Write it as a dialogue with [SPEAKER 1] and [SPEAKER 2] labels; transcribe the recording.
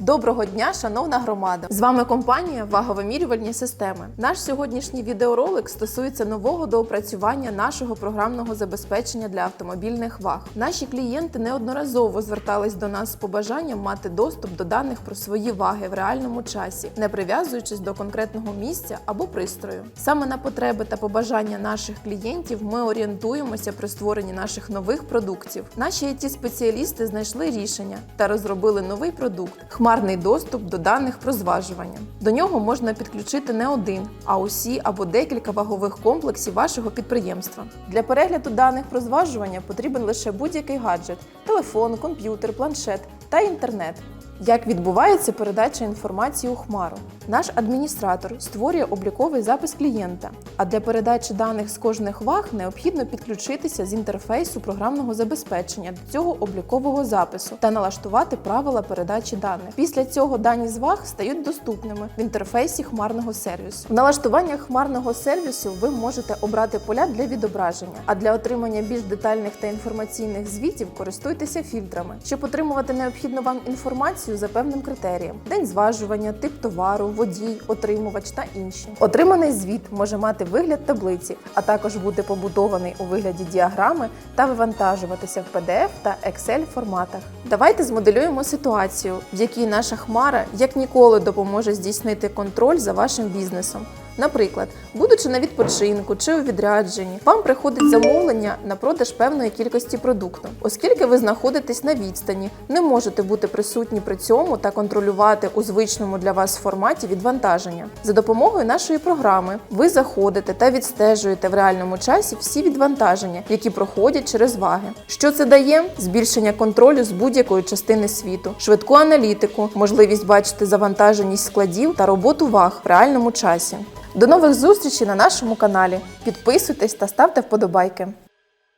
[SPEAKER 1] Доброго дня, шановна громада! З вами компанія Ваговимірювальні системи. Наш сьогоднішній відеоролик стосується нового доопрацювання нашого програмного забезпечення для автомобільних ваг. Наші клієнти неодноразово звертались до нас з побажанням мати доступ до даних про свої ваги в реальному часі, не прив'язуючись до конкретного місця або пристрою. Саме на потреби та побажання наших клієнтів ми орієнтуємося при створенні наших нових продуктів. Наші it спеціалісти знайшли рішення та розробили новий продукт хмарний доступ до даних про зважування. До нього можна підключити не один, а усі або декілька вагових комплексів вашого підприємства. Для перегляду даних про зважування потрібен лише будь-який гаджет: телефон, комп'ютер, планшет та інтернет. Як відбувається передача інформації у Хмару? Наш адміністратор створює обліковий запис клієнта, а для передачі даних з кожних ваг необхідно підключитися з інтерфейсу програмного забезпечення до цього облікового запису та налаштувати правила передачі даних. Після цього дані з ваг стають доступними в інтерфейсі хмарного сервісу. В налаштуваннях хмарного сервісу ви можете обрати поля для відображення, а для отримання більш детальних та інформаційних звітів користуйтеся фільтрами, щоб отримувати необхідну вам інформацію за певним критерієм: день зважування, тип товару, водій, отримувач та інші. Отриманий звіт може мати вигляд таблиці, а також бути побудований у вигляді діаграми та вивантажуватися в PDF та Excel форматах. Давайте змоделюємо ситуацію, в якій наша хмара як ніколи допоможе здійснити контроль за вашим бізнесом. Наприклад, будучи на відпочинку чи у відрядженні, вам приходить замовлення на продаж певної кількості продукту. Оскільки ви знаходитесь на відстані, не можете бути присутні при цьому та контролювати у звичному для вас форматі відвантаження. За допомогою нашої програми ви заходите та відстежуєте в реальному часі всі відвантаження, які проходять через ваги. Що це дає? Збільшення контролю з будь-якої частини світу, швидку аналітику, можливість бачити завантаженість складів та роботу ваг в реальному часі. До нових зустрічей на нашому каналі. Підписуйтесь та ставте вподобайки.